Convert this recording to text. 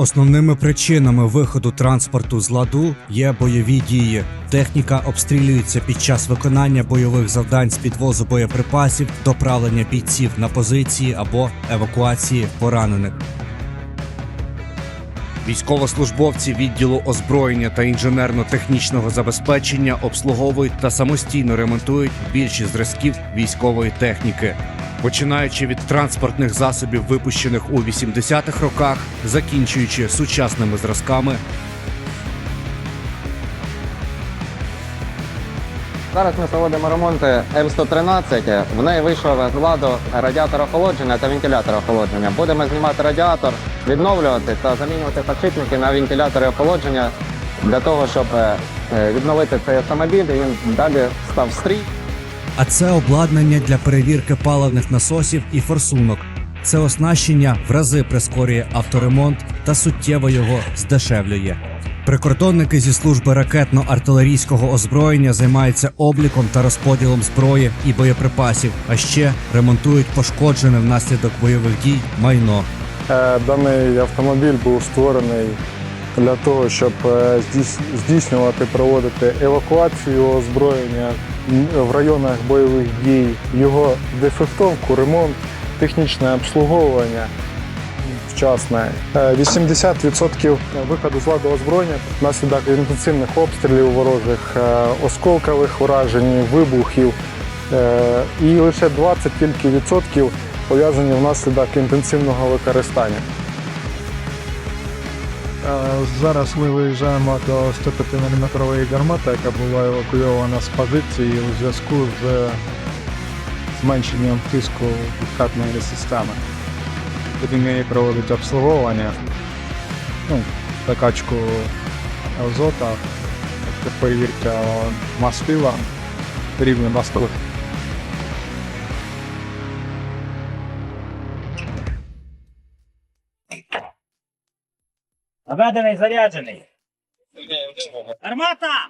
Основними причинами виходу транспорту з ладу є бойові дії. Техніка обстрілюється під час виконання бойових завдань з підвозу боєприпасів, доправлення бійців на позиції або евакуації поранених. Військовослужбовці відділу озброєння та інженерно-технічного забезпечення обслуговують та самостійно ремонтують більшість зразків військової техніки, починаючи від транспортних засобів, випущених у 80-х роках, закінчуючи сучасними зразками Зараз ми проводимо ремонти М113. В неї вийшов з ладу радіатор охолодження та вентилятор охолодження. Будемо знімати радіатор, відновлювати та замінювати підшипники на вентилятори охолодження для того, щоб е, е, відновити цей автомобіль і він далі став стрій. А це обладнання для перевірки паливних насосів і форсунок. Це оснащення в рази прискорює авторемонт та суттєво його здешевлює. Прикордонники зі служби ракетно-артилерійського озброєння займаються обліком та розподілом зброї і боєприпасів, а ще ремонтують пошкоджене внаслідок бойових дій майно. Е, Даний автомобіль був створений для того, щоб е, здійснювати, проводити евакуацію озброєння в районах бойових дій, його дефектовку, ремонт, технічне обслуговування вчасне. Е, 80% виходу з ладу озброєння внаслідок інтенсивних обстрілів ворожих, е, осколкових уражень, вибухів. Е, І лише 20 тільки відсотків пов'язані внаслідок інтенсивного використання. Зараз ми виїжджаємо до 105-мм гармати, яка була евакуйована з позиції у зв'язку з зменшенням тиску відкатної системи. Будемо її проводити обслуговування, ну, закачку азота, перевірка мастила, рівня мастила. Наведений, заряджений. Армата!